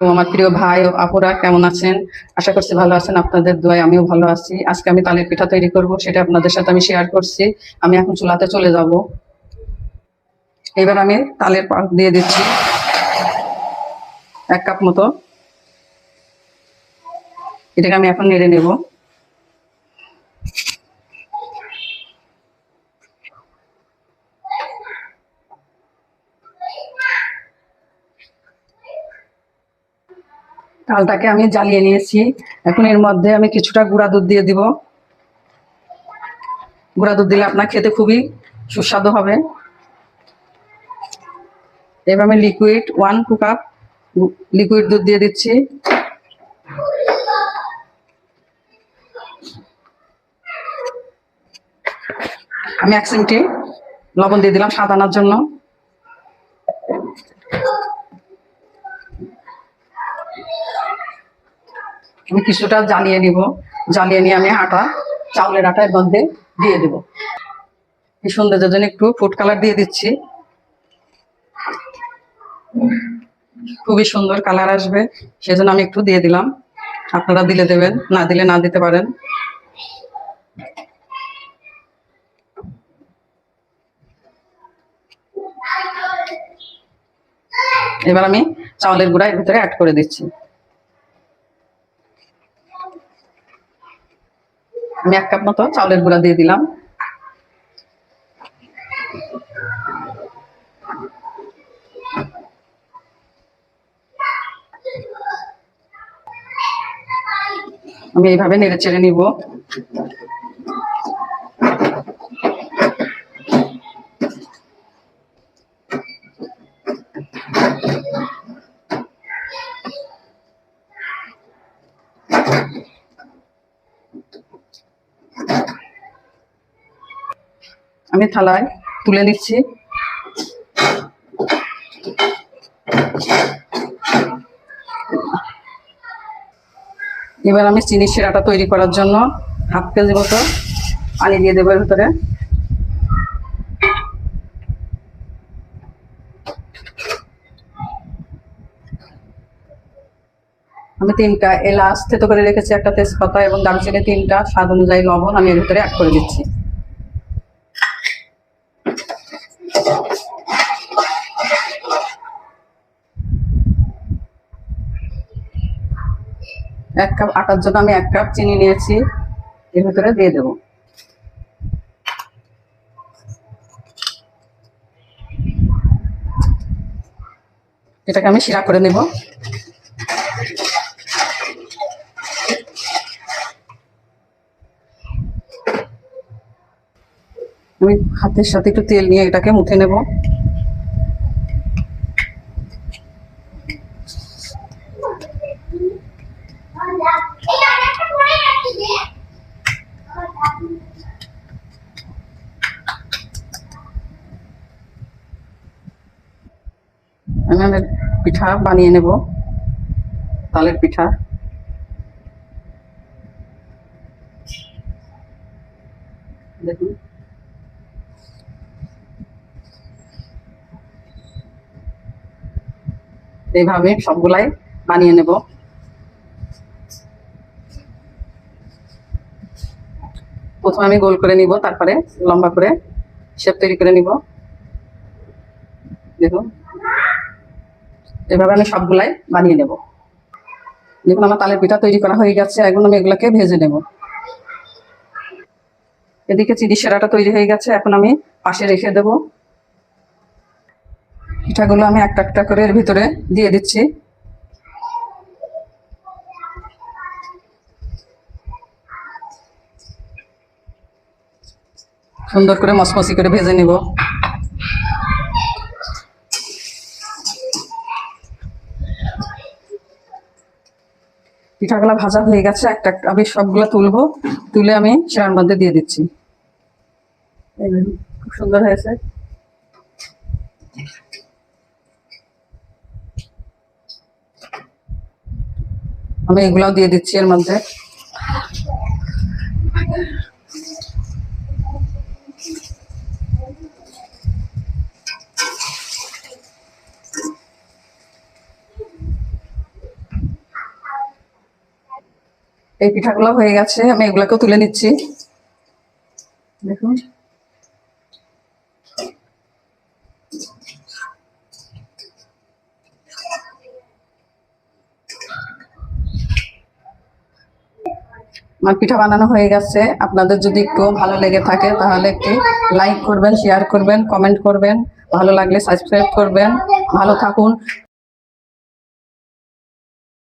তো আমার প্রিয় ভাই ও আপুরা, কেমন আছেন? আশা করছি ভালো আছেন, আপনাদের দোয়ায় আমিও ভালো আছি। আজকে আমি তালের পিঠা তৈরি করব, সেটা আপনাদের সাথে আমি শেয়ার করছি। আমি এখন চুলাতে চলে যাব। এবার আমি তালের পাক দিয়ে দিচ্ছি, এক কাপ মতো। এটাকে আমি এখন নেড়ে নেব। তালটাকে আমি জ্বালিয়ে নিয়েছি। এখন এর মধ্যে আমি কিছুটা গুঁড়া দুধ দিয়ে দিব। গুঁড়া দুধ দিলে আপনার খেতে খুবই সুস্বাদু হবে। এবার আমি liquid one two cup liquid দুধ দিয়ে দিচ্ছি। আমি এক চিমটি লবণ দিয়ে দিলাম স্বাদ আনার জন্য। আমি কিছুটা জ্বালিয়ে নিব। জ্বালিয়ে নিয়ে আমি আটা, চাউলের আটা এর মধ্যে দিয়ে দেব। এই সৌন্দর্যের জন্য একটু ফুড কালার দিয়ে দিচ্ছি। খুবই সুন্দর কালার আসবে, সেজন্য আমি একটু দিয়ে দিলাম। আপনারা দিলে দেবেন, না দিলে না দিতে পারেন। এবার আমি চাউলের গুঁড়া এর ভিতরে অ্যাড করে দিচ্ছি। আমি এক কাপ মতো চাউলের গুঁড়া দিয়ে দিলাম। আমি এইভাবে নেড়ে চেড়ে নিব। আমি থালায় তুলে নিচ্ছি। এবার আমি চিনি সেরাটা তৈরি করার জন্য হাফ কেজি মতো পানি দিয়ে দেবো এর ভিতরে। আমি তিনটা এলাচ থেতো করে রেখেছি একটা তেজপাতা এবং দারুচিনি তিনটা, স্বাদ অনুযায়ী লবণ আমি এর ভিতরে অ্যাড করে দিচ্ছি। এক কাপ আটার জন্য আমি এক কাপ চিনি নিয়েছি, এর ভিতরে দিয়ে দেবো। এটাকে আমি শিরা করে নেব। আমি হাতের সাথে একটু তেল নিয়ে এটাকে মুঠে নেব। আমি পিঠা বানিয়ে নেব। তালের পিঠা দেখুন এইভাবে সবগুলাই বানিয়ে নেব। প্রথমে আমি গোল করে নিব, তারপরে লম্বা করে শেপ তৈরি করে নিব। দেখুন। এভাবে আমি সবগুলাই বানিয়ে নেব। দেখুন, আমার তালের পিঠা তৈরি করা হয়ে গেছে, এখন আমি এগুলাকে ভেজে নেব। এদিকে চিনি সেরাটা তৈরি হয়ে গেছে, এখন আমি পাশে রেখে দেব। পিঠাগুলো আমি একটা একটা করে এর ভিতরে দিয়ে দিচ্ছি। সুন্দর করে মসমসি করে ভেজে নিব। পিঠাগুলো ভাজা হয়ে গেছে, একটা আমি সবগুলো তুলবো, তুলে আমি সেরার মধ্যে দিয়ে দিচ্ছি। খুব সুন্দর হয়েছে। আমি এগুলাও দিয়ে দিচ্ছি এর মধ্যে। এই পিঠাগুলো হয়ে গেছে, আমি এগুলোকেও তুলে নিচ্ছি। দেখুন। আমার পিঠা বানানো হয়ে গেছে। আপনাদের যদি একটু ভালো লেগে থাকে, তাহলে একটু লাইক করবেন শেয়ার করবেন কমেন্ট করবেন। ভালো লাগলে সাবস্ক্রাইব করবেন। ভালো থাকুন।